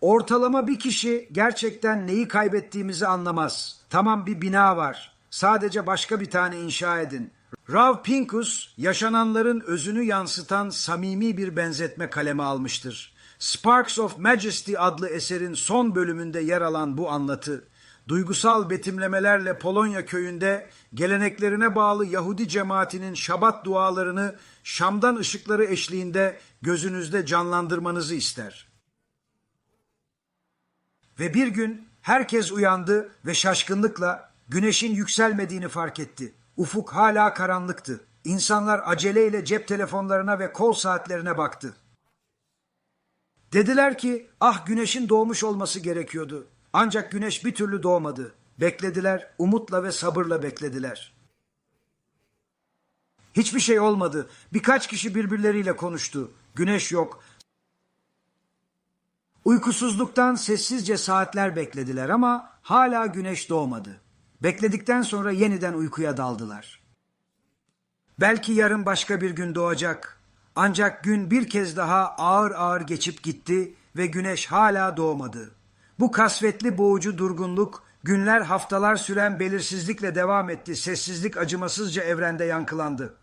Ortalama bir kişi gerçekten neyi kaybettiğimizi anlamaz. Tamam bir bina var. Sadece başka bir tane inşa edin. Rav Pinkus yaşananların özünü yansıtan samimi bir benzetme kaleme almıştır. Sparks of Majesty adlı eserin son bölümünde yer alan bu anlatı, duygusal betimlemelerle Polonya köyünde geleneklerine bağlı Yahudi cemaatinin şabat dualarını Şam'dan ışıkları eşliğinde gözünüzde canlandırmanızı ister. Ve bir gün herkes uyandı ve şaşkınlıkla güneşin yükselmediğini fark etti. Ufuk hala karanlıktı. İnsanlar aceleyle cep telefonlarına ve kol saatlerine baktı. Dediler ki ah güneşin doğmuş olması gerekiyordu. Ancak güneş bir türlü doğmadı. Beklediler, umutla ve sabırla beklediler. Hiçbir şey olmadı. Birkaç kişi birbirleriyle konuştu. Güneş yok. Uykusuzluktan sessizce saatler beklediler ama hala güneş doğmadı. Bekledikten sonra yeniden uykuya daldılar. Belki yarın başka bir gün doğacak. Ancak gün bir kez daha ağır ağır geçip gitti ve güneş hala doğmadı. Bu kasvetli boğucu durgunluk günler haftalar süren belirsizlikle devam etti. Sessizlik acımasızca evrende yankılandı.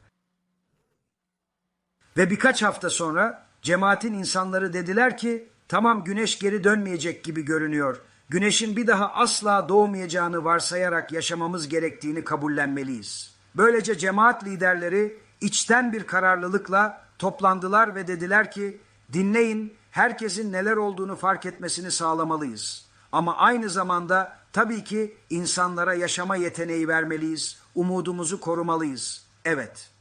Ve birkaç hafta sonra cemaatin insanları dediler ki tamam güneş geri dönmeyecek gibi görünüyor. Güneşin bir daha asla doğmayacağını varsayarak yaşamamız gerektiğini kabullenmeliyiz. Böylece cemaat liderleri içten bir kararlılıkla toplandılar ve dediler ki dinleyin herkesin neler olduğunu fark etmesini sağlamalıyız. Ama aynı zamanda tabii ki insanlara yaşama yeteneği vermeliyiz, umudumuzu korumalıyız. Evet.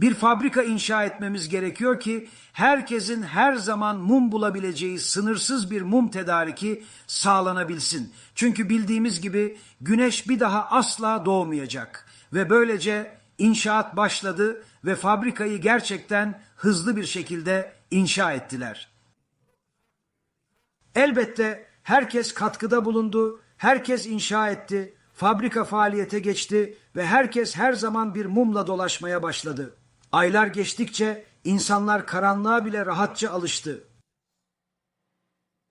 Bir fabrika inşa etmemiz gerekiyor ki herkesin her zaman mum bulabileceği sınırsız bir mum tedariki sağlanabilsin. Çünkü bildiğimiz gibi güneş bir daha asla doğmayacak ve böylece inşaat başladı ve fabrikayı gerçekten hızlı bir şekilde inşa ettiler. Elbette herkes katkıda bulundu, herkes inşa etti, fabrika faaliyete geçti ve herkes her zaman bir mumla dolaşmaya başladı. Aylar geçtikçe insanlar karanlığa bile rahatça alıştı.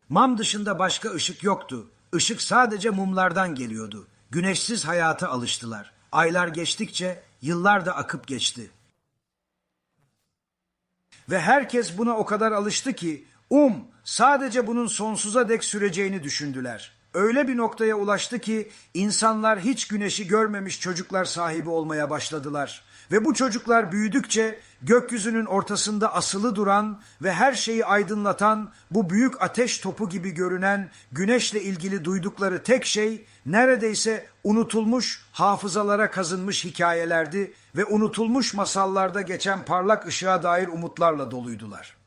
Mam dışında başka ışık yoktu. Işık sadece mumlardan geliyordu. Güneşsiz hayata alıştılar. Aylar geçtikçe yıllar da akıp geçti. Ve herkes buna o kadar alıştı ki um sadece bunun sonsuza dek süreceğini düşündüler. Öyle bir noktaya ulaştı ki insanlar hiç güneşi görmemiş çocuklar sahibi olmaya başladılar. Ve bu çocuklar büyüdükçe gökyüzünün ortasında asılı duran ve her şeyi aydınlatan bu büyük ateş topu gibi görünen güneşle ilgili duydukları tek şey neredeyse unutulmuş hafızalara kazınmış hikayelerdi ve unutulmuş masallarda geçen parlak ışığa dair umutlarla doluydular.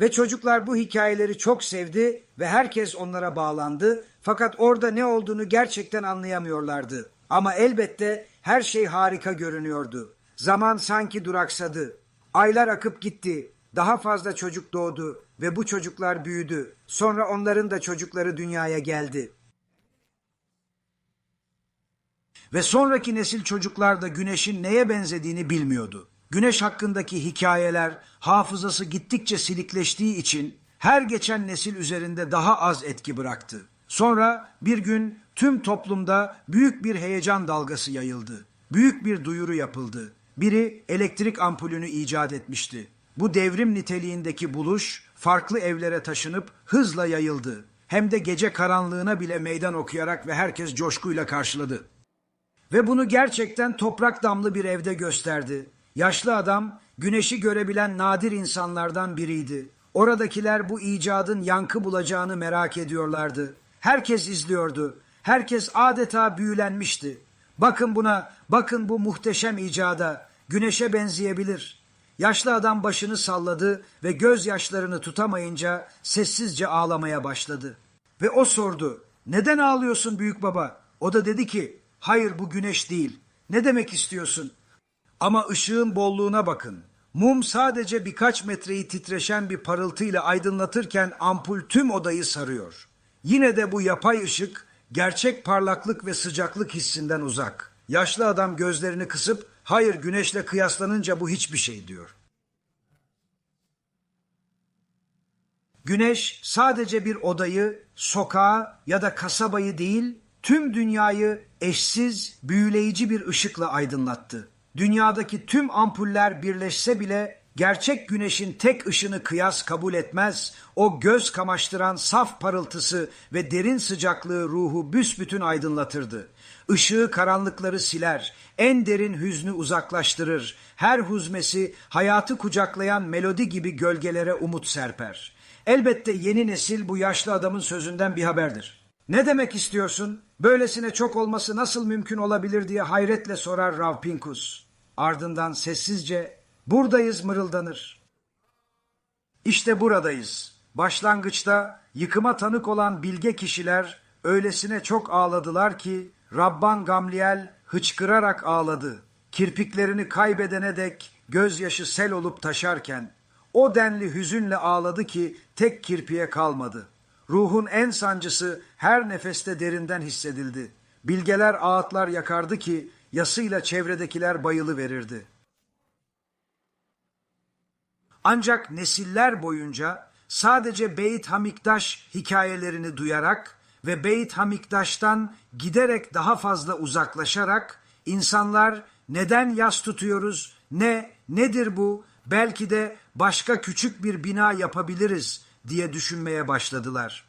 Ve çocuklar bu hikayeleri çok sevdi ve herkes onlara bağlandı. Fakat orada ne olduğunu gerçekten anlayamıyorlardı. Ama elbette her şey harika görünüyordu. Zaman sanki duraksadı. Aylar akıp gitti. Daha fazla çocuk doğdu ve bu çocuklar büyüdü. Sonra onların da çocukları dünyaya geldi. Ve sonraki nesil çocuklar da güneşin neye benzediğini bilmiyordu. Güneş hakkındaki hikayeler hafızası gittikçe silikleştiği için her geçen nesil üzerinde daha az etki bıraktı. Sonra bir gün tüm toplumda büyük bir heyecan dalgası yayıldı. Büyük bir duyuru yapıldı. Biri elektrik ampulünü icat etmişti. Bu devrim niteliğindeki buluş farklı evlere taşınıp hızla yayıldı. Hem de gece karanlığına bile meydan okuyarak ve herkes coşkuyla karşıladı. Ve bunu gerçekten toprak damlı bir evde gösterdi. Yaşlı adam güneşi görebilen nadir insanlardan biriydi. Oradakiler bu icadın yankı bulacağını merak ediyorlardı. Herkes izliyordu. Herkes adeta büyülenmişti. Bakın buna, bakın bu muhteşem icada. Güneşe benzeyebilir. Yaşlı adam başını salladı ve gözyaşlarını tutamayınca sessizce ağlamaya başladı. Ve o sordu, neden ağlıyorsun büyük baba? O da dedi ki, hayır bu güneş değil. Ne demek istiyorsun? Ama ışığın bolluğuna bakın. Mum sadece birkaç metreyi titreşen bir parıltıyla aydınlatırken ampul tüm odayı sarıyor. Yine de bu yapay ışık gerçek parlaklık ve sıcaklık hissinden uzak. Yaşlı adam gözlerini kısıp hayır güneşle kıyaslanınca bu hiçbir şey diyor. Güneş sadece bir odayı, sokağı ya da kasabayı değil, tüm dünyayı eşsiz, büyüleyici bir ışıkla aydınlattı. Dünyadaki tüm ampuller birleşse bile gerçek güneşin tek ışını kıyas kabul etmez. O göz kamaştıran saf parıltısı ve derin sıcaklığı ruhu büsbütün aydınlatırdı. Işığı karanlıkları siler, en derin hüznü uzaklaştırır. Her huzmesi hayatı kucaklayan melodi gibi gölgelere umut serper. Elbette yeni nesil bu yaşlı adamın sözünden bir haberdir. Ne demek istiyorsun? Böylesine çok olması nasıl mümkün olabilir diye hayretle sorar Rav Pinkus. Ardından sessizce buradayız mırıldanır. İşte buradayız. Başlangıçta yıkıma tanık olan bilge kişiler öylesine çok ağladılar ki Rabban Gamliel hıçkırarak ağladı. Kirpiklerini kaybedene dek gözyaşı sel olup taşarken o denli hüzünle ağladı ki tek kirpiye kalmadı. Ruhun en sancısı her nefeste derinden hissedildi. Bilgeler ağıtlar yakardı ki yasıyla çevredekiler bayılı verirdi. Ancak nesiller boyunca sadece Beyt Hamikdaş hikayelerini duyarak ve Beyt Hamikdaş'tan giderek daha fazla uzaklaşarak insanlar neden yas tutuyoruz, ne, nedir bu, belki de başka küçük bir bina yapabiliriz diye düşünmeye başladılar.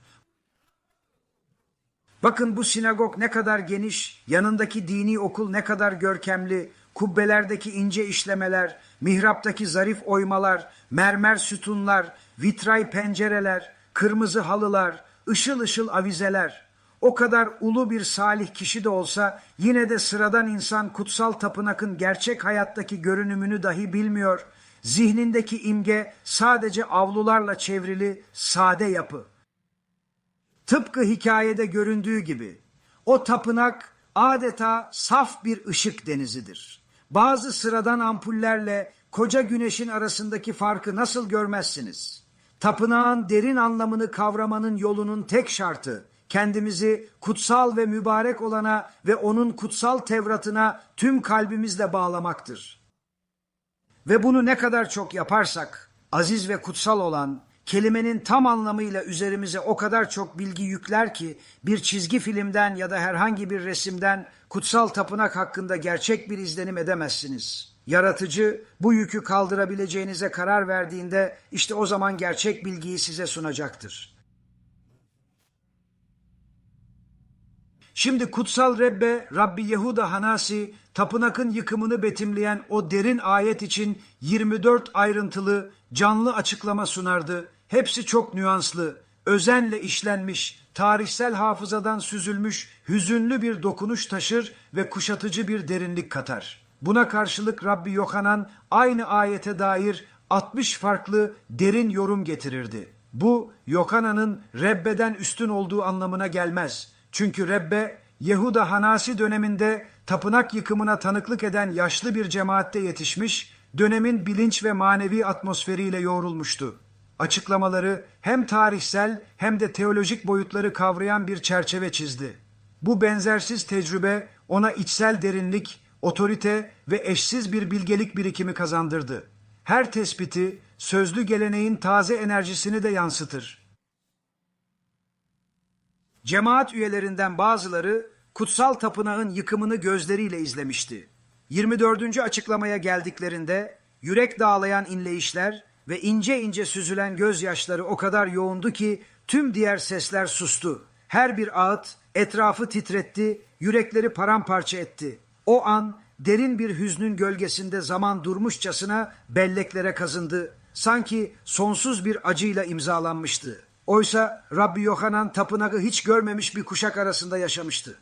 Bakın bu sinagog ne kadar geniş, yanındaki dini okul ne kadar görkemli, kubbelerdeki ince işlemeler, mihraptaki zarif oymalar, mermer sütunlar, vitray pencereler, kırmızı halılar, ışıl ışıl avizeler. O kadar ulu bir salih kişi de olsa yine de sıradan insan kutsal tapınakın gerçek hayattaki görünümünü dahi bilmiyor. Zihnindeki imge sadece avlularla çevrili sade yapı. Tıpkı hikayede göründüğü gibi o tapınak adeta saf bir ışık denizidir. Bazı sıradan ampullerle koca güneşin arasındaki farkı nasıl görmezsiniz? Tapınağın derin anlamını kavramanın yolunun tek şartı kendimizi kutsal ve mübarek olana ve onun kutsal Tevrat'ına tüm kalbimizle bağlamaktır. Ve bunu ne kadar çok yaparsak aziz ve kutsal olan kelimenin tam anlamıyla üzerimize o kadar çok bilgi yükler ki bir çizgi filmden ya da herhangi bir resimden kutsal tapınak hakkında gerçek bir izlenim edemezsiniz. Yaratıcı bu yükü kaldırabileceğinize karar verdiğinde işte o zaman gerçek bilgiyi size sunacaktır. Şimdi kutsal Rebbe Rabbi Yehuda Hanasi tapınakın yıkımını betimleyen o derin ayet için 24 ayrıntılı canlı açıklama sunardı. Hepsi çok nüanslı, özenle işlenmiş, tarihsel hafızadan süzülmüş, hüzünlü bir dokunuş taşır ve kuşatıcı bir derinlik katar. Buna karşılık Rabbi Yohanan aynı ayete dair 60 farklı derin yorum getirirdi. Bu Yohanan'ın Rebbe'den üstün olduğu anlamına gelmez. Çünkü Rebbe Yehuda Hanasi döneminde tapınak yıkımına tanıklık eden yaşlı bir cemaatte yetişmiş, dönemin bilinç ve manevi atmosferiyle yoğrulmuştu. Açıklamaları hem tarihsel hem de teolojik boyutları kavrayan bir çerçeve çizdi. Bu benzersiz tecrübe ona içsel derinlik, otorite ve eşsiz bir bilgelik birikimi kazandırdı. Her tespiti sözlü geleneğin taze enerjisini de yansıtır. Cemaat üyelerinden bazıları kutsal tapınağın yıkımını gözleriyle izlemişti. 24. açıklamaya geldiklerinde yürek dağlayan inleyişler ve ince ince süzülen gözyaşları o kadar yoğundu ki tüm diğer sesler sustu. Her bir ağıt etrafı titretti, yürekleri paramparça etti. O an derin bir hüznün gölgesinde zaman durmuşçasına belleklere kazındı. Sanki sonsuz bir acıyla imzalanmıştı. Oysa Rabbi Yohanan tapınağı hiç görmemiş bir kuşak arasında yaşamıştı.